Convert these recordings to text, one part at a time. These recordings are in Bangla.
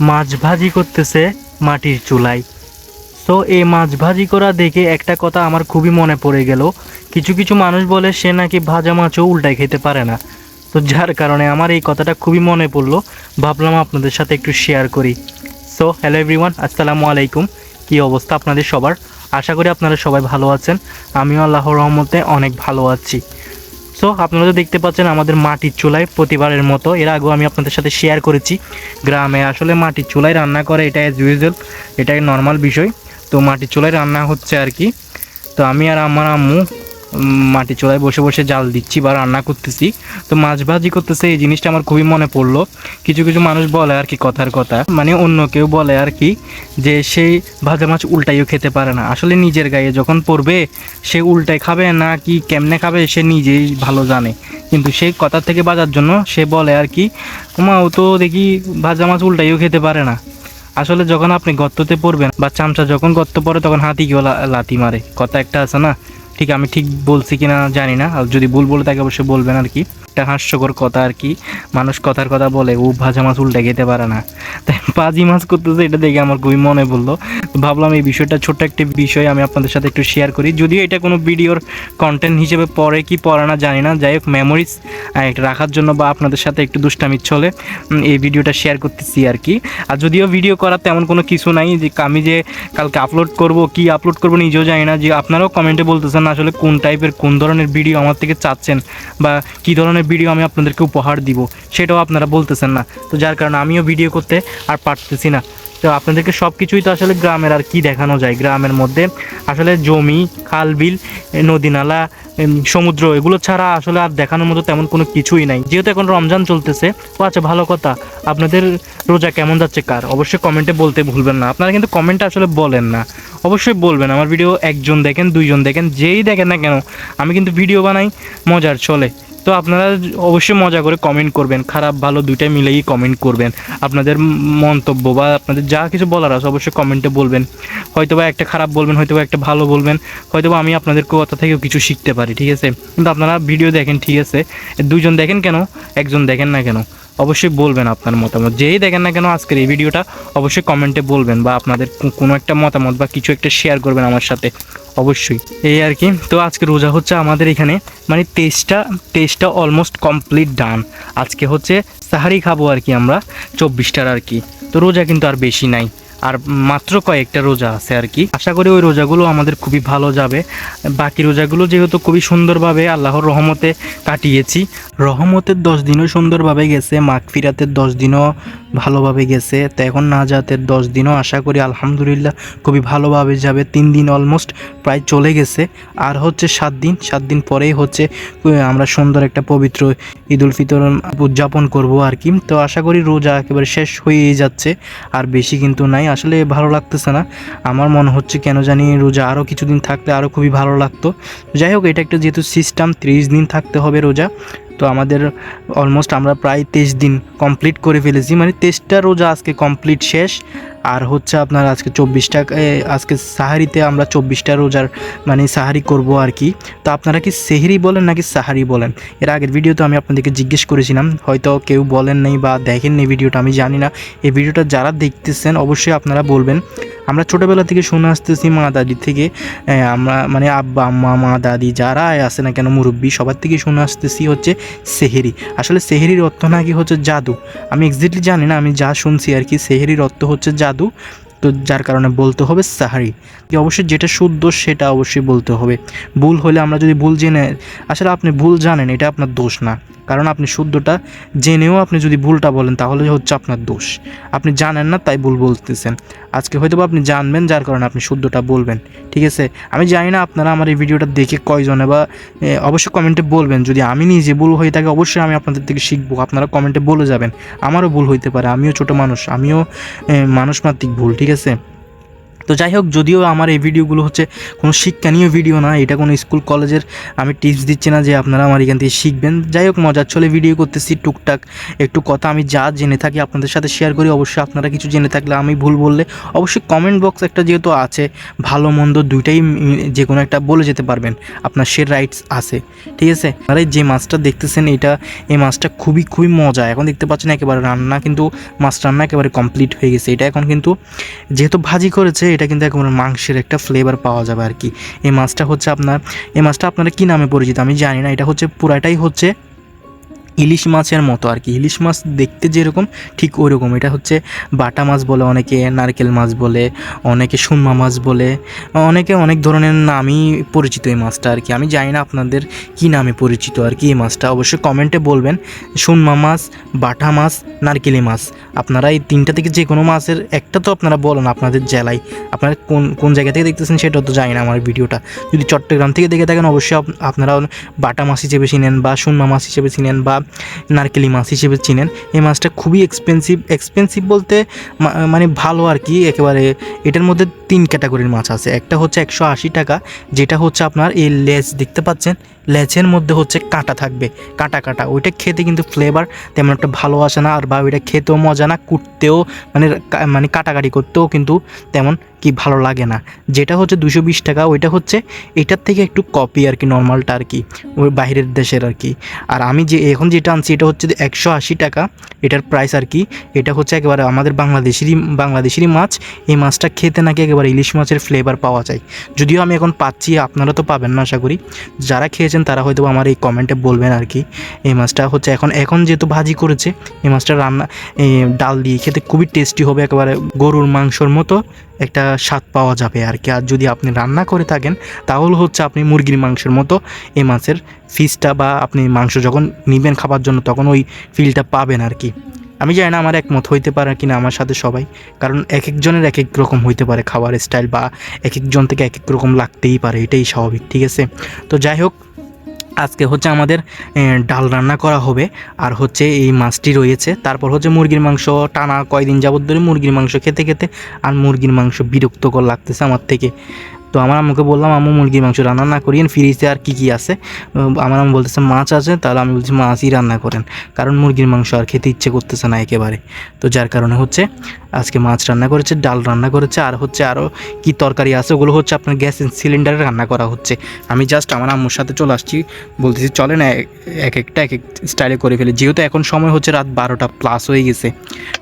মাছ ভাজি করতেছে মাটির চুলায়। তো এই মাছ ভাজি করা দেখে একটা কথা আমার খুবই মনে পড়ে গেল। কিছু কিছু মানুষ বলে সে নাকি ভাজা মাছও উল্টায় খেতে পারে না। তো যার কারণে আমার এই কথাটা খুবই মনে পড়ল। ভাবলাম আপনাদের সাথে একটু শেয়ার করি। সো হ্যালো এভরিওয়ান আসসালামু আলাইকুম। কী অবস্থা আপনাদের সবার? আশা করি আপনারা সবাই ভালো আছেন। আমিও আল্লাহর রহমতে অনেক ভালো আছি। সো আপনারা তো দেখতে পাচ্ছেন আমাদের মাটির চুলায় প্রতিবারের মতো। এর আগেও আমি আপনাদের সাথে শেয়ার করেছি। গ্রামে আসলে মাটির চুলায় রান্না করে এটা অ্যাজ ইউজুয়াল এটাই নর্মাল বিষয়। তো মাটির চুলায় রান্না হচ্ছে আর কি। তো আমি আর আমার আম্মু মাটির চুলায় বসে বসে জাল দিচ্ছি বা রান্না করতেছি। তো মাছ ভাজি করতেছে, এই জিনিসটা আমার খুবই মনে পড়ল। কিছু কিছু মানুষ বলে আর কি কথার কথা। মানে অন্য কেউ বলে আর কি যে সেই ভাজা মাছ উল্টাইও খেতে পারে না। আসলে নিজের গায়ে যখন পড়বে, সে উল্টাই খাবে না কি কেমনে খাবে সে নিজেই ভালো জানে। কিন্তু সেই কথা থেকে বাজার জন্য সে বলে আর কি, মা, ও তো দেখি ভাজা মাছ উল্টাইও খেতে পারে না। আসলে যখন আপনি গর্ততে পড়বেন বা চামচা যখন গর্ত পড়ে, তখন হাতি কেউ লা- লাথি মারে। কথা একটা আছে না? ঠিক আমি ঠিক বলছি কিনা জানি না। আর যদি ভুল বলে তাকে অবশ্যই বলবেন আর কি। একটা হাস্যকর কথা আর কি। মানুষ কথার কথা বলে, ও ভাজা মাছ উল্টে খেতে পারে না। তাই পাজি মাছ করতেছে, এটা দেখে আমার খুবই মনে বলল ভাবলাম এই বিষয়টা ছোট্ট একটি বিষয় আমি আপনাদের সাথে একটু শেয়ার করি। যদিও এটা কোনো ভিডিওর কন্টেন্ট হিসেবে পড়ে কি পড়ে না জানি না। যাই হোক মেমোরিজ রাখার জন্য বা আপনাদের সাথে একটু দুষ্টামির চলে এই ভিডিওটা শেয়ার করতেছি আর কি। আর যদিও ভিডিও করার তেমন কোনো কিছু নাই, যে আমি যে কালকে আপলোড করব, কি আপলোড করব নিজেও জানি না। যে আপনারাও কমেন্টে বলতেছেন আসলে কোন টাইপের কোন ধরনের ভিডিও আমার থেকে চাচ্ছেন বা কি ধরনের ভিডিও আমি আপনাদেরকে উপহার দিব, সেটাও আপনারা বলতেছেন না। তো যার কারণে আমিও ভিডিও করতে আর পারতেছি না। তো আপনাদেরকে সব কিছুই তো আসলে গ্রামের আর কি দেখানো যায়? গ্রামের মধ্যে আসলে জমি, খাল, বিল, নদী, নালা সমুদ্র, এগুলো ছাড়া আসলে আর দেখানোর মতো তেমন কোনো কিছুই নাই। যেহেতু এখন রমজান চলতেছে, ও আচ্ছা ভালো কথা। আপনাদের রোজা কেমন যাচ্ছে কার? অবশ্যই কমেন্টে বলতে ভুলবেন না। আপনারা কিন্তু কমেন্টে আসলে বলেন না। অবশ্যই বলবেন, আমার ভিডিও একজন দেখেন, দুইজন দেখেন, যেই দেখেন না কেন, আমি কিন্তু ভিডিও বানাই, মজার চলে। তো আপনারা অবশ্যই মজা করে কমেন্ট করবেন, খারাপ, ভালো, দুইটাই মিলেই কমেন্ট করবেন। আপনাদের মন্তব্য বা আপনাদের যা কিছু বলার আছে অবশ্যই কমেন্টে বলবেন। হয়তোবা একটা খারাপ বলবেন, হয়তোবা একটা ভালো বলবেন, হয়তোবা আমি আপনাদের কথা থেকেও কিছু শিখতে পারি। ঠিক আছে? কিন্তু আপনারা ভিডিও দেখেন, ঠিক আছে? দুজন দেখেন কেন? একজন দেখেন না কেন? অবশ্যই বলবেন আপনার মতামত। যেই দেখেন না কেন আজকের এই ভিডিওটা অবশ্যই কমেন্টে বলবেন বা আপনাদের কোনো একটা মতামত বা কিছু একটা শেয়ার করবেন আমার সাথে। অবশ্যই। এই আর কি। তো আজকে রোজা হচ্ছে আমাদের এখানে মানে টেস্টটা টেস্টটা অলমোস্ট কমপ্লিট ডান আজকে হচ্ছে সাহারি খাব আর কি আমরা, চব্বিশটার আর কি। তো রোজা কিন্তু আর বেশি নাই। আর মাত্র কয়েকটা রোজা আছে আর কি। আশা করি ওই রোজাগুলো আমাদের খুবই ভালো যাবে। বাকি রোজাগুলো যেহেতু খুবই সুন্দরভাবে আল্লাহর রহমতে কাটিয়েছি, রহমতের দশ দিনও সুন্দরভাবে গেছে মাগফিরাতের দশ দিনও ভালোভাবে গেছে। তো এখন না নাজাতের দশ দিনও আশা করি আলহামদুলিল্লাহ খুবই ভালোভাবে যাবে। তিন দিন অলমোস্ট প্রায় চলে গেছে। আর হচ্ছে সাত দিন সাত দিন পরেই হচ্ছে আমরা সুন্দর একটা পবিত্র ঈদ উল ফিতর উদযাপন করব আর কি। তো আশা করি রোজা একেবারে শেষ হয়েই যাচ্ছে। আর বেশি কিন্তু নাই আসলে ভালো লাগতেছে না। আমার মনে হচ্ছে কেন জানি রোজা আরও কিছুদিন থাকলে আরও খুবই ভালো লাগতো। যাই হোক, এটা একটা যেহেতু সিস্টেম ত্রিশ দিন থাকতে হবে রোজা। তো আমাদের অলমোস্ট আমরা প্রায় তেইশ দিন কমপ্লিট করে ফেলেছি। মানে তেইশটা রোজা আজকে কমপ্লিট শেষ। আর হচ্ছে আপনার আজকে চব্বিশটা আজকে সাহারিতে আমরা চব্বিশটা রোজার মানে সাহারি করব আর কি। তো আপনারা কি সেহরি বলেন নাকি সাহারি বলেন? এর আগের ভিডিওতে আমি আপনাদেরকে জিজ্ঞেস করেছিলাম, হয়তো কেউ বলেন নাই বা দেখেননি ভিডিওটা, আমি জানি না। এই ভিডিওটা যারা দেখতেছেন অবশ্যই আপনারা বলবেন। আমরা ছোটোবেলা থেকে শুনে আসতেছি মা দাদি থেকে আমরা মানে আব্বা, আম্মা, মা দাদি যারা আসে না কেন মুরব্বী, সবার থেকে শুনে আসতেছি হচ্ছে সেহেরি। আসলে সেহেরির অর্থ নাকি হচ্ছে জাদু? আমি এক্স্যাক্টলি জানি না, আমি যা শুনছি আর কি, সেহেরির অর্থ হচ্ছে জাদু। তো যার কারণে বলতে হবে সাহারি। কি অবশ্যই যেটা শুদ্ধ সেটা অবশ্যই বলতে হবে। ভুল হলে আমরা যদি ভুল জেনে আসলে আপনি ভুল জানেন, এটা আপনার দোষ না। কারণ আপনি শুদ্ধটা জেনেও আপনি যদি ভুলটা বলেন, তাহলে হচ্ছে আপনার দোষ। আপনি জানেন না, তাই ভুল বলতেছেন। আজকে হয়তো আপনি জানবেন, যার কারণে আপনি শুদ্ধটা বলবেন। ঠিক আছে? আমি জানি না আপনারা আমার এই ভিডিওটা দেখে কয়জনে বা অবশ্যই কমেন্টে বলবেন। যদি আমি নিজে ভুল হয়ে থাকি, অবশ্যই আমি আপনাদের থেকে শিখব। আপনারা কমেন্টে বলে যাবেন। আমারও ভুল হইতে পারে। আমিও ছোট মানুষ। আমিও মানুষ মাত্রিক ভুল, ঠিক আছে? তো যাই হোক, যদিও আমার এই ভিডিওগুলো হচ্ছে কোনো শিক্ষণীয় ভিডিও না এটা কোনো স্কুল কলেজের আমি টিপস দিচ্ছি না যে আপনারা আমার এখান থেকে শিখবেন। যাই হোক, মজার চলে ভিডিও করতেছি, টুকটাক একটু কথা আমি যা জেনে থাকি আপনাদের সাথে শেয়ার করি, অবশ্যই আপনারা কিছু জেনে থাকলে আমি ভুল বললে অবশ্যই কমেন্ট বক্স একটা যেহেতু আছে, ভালো মন্দ দুইটাই যে কোনো একটা বলে যেতে পারবেন, আপনার সে রাইটস আছে, ঠিক আছে? আর যে মাছটা দেখতেছেন, এটা, এই মাছটা খুবই খুবই মজা, এখন দেখতে পাচ্ছেন একেবারে রান্না কিন্তু মাছ রান্না একেবারে কমপ্লিট হয়ে গেছে, এটা এখন কিন্তু যেহেতু ভাজি করেছে এটা কিন্তু একেবারে মাংসের একটা ফ্লেভার পাওয়া যাবে আর কি। এই মাছটা হচ্ছে আপনার, এই মাছটা আপনারা কী নামে পরিচিত আমি জানি না, এটা হচ্ছে পুরাটাই হচ্ছে ইলিশ মাছের মতো আর কি। ইলিশ মাছ দেখতে যেরকম, ঠিক ওই রকম এটা হচ্ছে বাটা মাছ বলে অনেকে, নারকেল মাছ বলে, অনেকে সুনমা মাছ বলে, অনেকে অনেক ধরনের নামই পরিচিত এই মাছটা আর কি। আমি জানি না আপনাদের কী নামে পরিচিত আর কি এই মাছটা। অবশ্যই কমেন্টে বলবেন সুনমা মাছ, বাটা মাছ, নারকেলি মাছ। আপনারা এই তিনটা থেকে যে কোনো মাছের একটা তো আপনারা বলেন আপনাদের জেলায়। আপনারা কোন কোন জায়গা থেকে দেখতেছেন সেটা তো জানি না আমার ভিডিওটা। যদি চট্টগ্রাম থেকে দেখে থাকেন, অবশ্যই আপ- আপনারা বাটা মাছ হিসেবে চিনেন বা সুনমা মাছ হিসেবে চিনেন বা নারকেলি মাছ হিসেবে চিনেন। এই মাছটা খুবই এক্সপেন্সিভ এক্সপেন্সিভ বলতে মানে ভালো আর কি, একেবারে এটার মধ্যে তিন ক্যাটাগরির মাছ আছে। একটা হচ্ছে একশো আশি টাকা, যেটা হচ্ছে আপনার এই লেজ দেখতে পাচ্ছেন? লেজের মধ্যে হচ্ছে কাঁটা থাকবে। কাঁটা কাঁটা। ওইটা খেতে কিন্তু ফ্লেভার তেমন একটা ভালো আসে না, আর বা ওইটা খেতেও মজা না, কুটতেও মানে মানে কাটাকাটি করতেও কিন্তু তেমন কি ভালো লাগে না। যেটা হচ্ছে দুশো বিশ টাকা, ওইটা হচ্ছে এটার থেকে একটু কপি আর কি নর্মালটা আর কি, ওই বাইরের দেশের আর কি। আর আমি যে, এখন যেটা আনছি, এটা হচ্ছে একশো আশি টাকা, এটার প্রাইস আর কি, এটা হচ্ছে একেবারে আমাদের বাংলাদেশেরই বাংলাদেশেরই মাছ, এই মাছটা খেতে নাকি একেবারে ইলিশ মাছের ফ্লেভার পাওয়া যায়। যদিও আমি এখন পাচ্ছি, আপনারা তো পাবেন না আশা করি। যারা খেয়েছেন তারা হয়তো আমার এই কমেন্টে বলবেন আর কি। এই মাছটা হচ্ছে এখন এখন যেহেতু ভাজি করেছে, এই মাছটা রান্না ডাল দিয়ে খেতে খুবই টেস্টি হবে, একেবারে গরুর মাংসর মতো একটা স্বাদ পাওয়া যাবে আর কি। আর যদি আপনি রান্না করে থাকেন, তাহলে হচ্ছে আপনি মুরগির মাংসের মতো এই মাছের ফিসটা বা আপনি মাংস যখন নিবেন খাবার জন্য, তখন ওই ফিলটা পাবেন আর কি। আমি জানি না আমার একমত হইতে পারে কি না আমার সাথে সবাই, কারণ এক একজনের এক এক রকম হইতে পারে খাবার স্টাইল বা এক একজন থেকে এক এক রকম লাগতেই পারে, এটাই স্বাভাবিক, ঠিক আছে? তো যাই হোক, আজকে হচ্ছে আমাদের ডাল রান্না করা হবে, আর হচ্ছে এই মাছটি রয়েছে, তারপর হচ্ছে মুরগির মাংস টানা কয়দিন যাবত ধরে মুরগির মাংস খেতে খেতে, আর মুরগির মাংস বিরক্তকর লাগতেছে আমার থেকে। তো আমার আম্মুকে বললাম, আম্মু, মুরগির মাংস রান্না না করিয়েন, ফ্রিজে আর কী কী আছে? আমার আম্মু বলতেছে, মাছ আছে, তাহলে আমি বলছি মাছই রান্না করেন। কারণ মুরগির মাংস আর খেতে ইচ্ছে করতেছে না একেবারে। তো যার কারণে হচ্ছে, আজকে মাছ রান্না করেছে, ডাল রান্না করেছে, আর হচ্ছে আরও কি তরকারি আছে, ওগুলো হচ্ছে আপনার গ্যাস সিলিন্ডারে রান্না করা হচ্ছে। আমি জাস্ট আমার আম্মুর সাথে চলে আসছি, বলতেছি চলে না এক একটা, এক এক স্টাইলে করে ফেলে। যেহেতু এখন সময় হচ্ছে রাত বারোটা প্লাস হয়ে গেছে,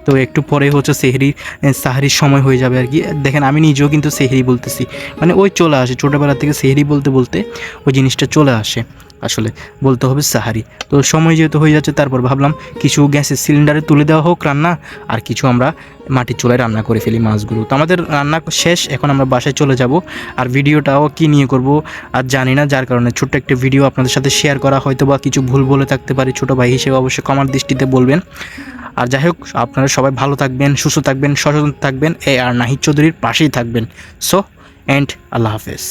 তো একটু পরে হচ্ছে সেহরি সাহারির সময় হয়ে যাবে আর কি। দেখেন, আমি নিজেও কিন্তু সেহরি বলতেছি। মানে ওই চলে আসে, ছোটোবেলা থেকে সেহরি বলতে বলতে ওই জিনিসটা চলে আসে। আসলে বলতে হবে সাহারি। তো সময় যেহেতু হয়ে যাচ্ছে, তারপর ভাবলাম কিছু গ্যাসের সিলিন্ডারে তুলে দেওয়া হোক রান্না, আর কিছু আমরা মাটির চুলায় রান্না করে ফেলি মাছগুলো। তো আমাদের রান্না শেষ, এখন আমরা বাসায় চলে যাব, আর ভিডিওটাও কি নিয়ে করব, আর জানি না, যার কারণে ছোট্ট একটা ভিডিও আপনাদের সাথে শেয়ার করা হয়তো বা কিছু ভুল বলে থাকতে পারি, ছোটো ভাই হিসেবে অবশ্যই কমার দৃষ্টিতে বলবেন। আর যাই হোক, আপনারা সবাই ভালো থাকবেন, সুস্থ থাকবেন, সচেতন থাকবেন, এ আর নাহিদ চৌধুরীর পাশেই থাকবেন। So অ্যান্ড আল্লাহ হাফেজ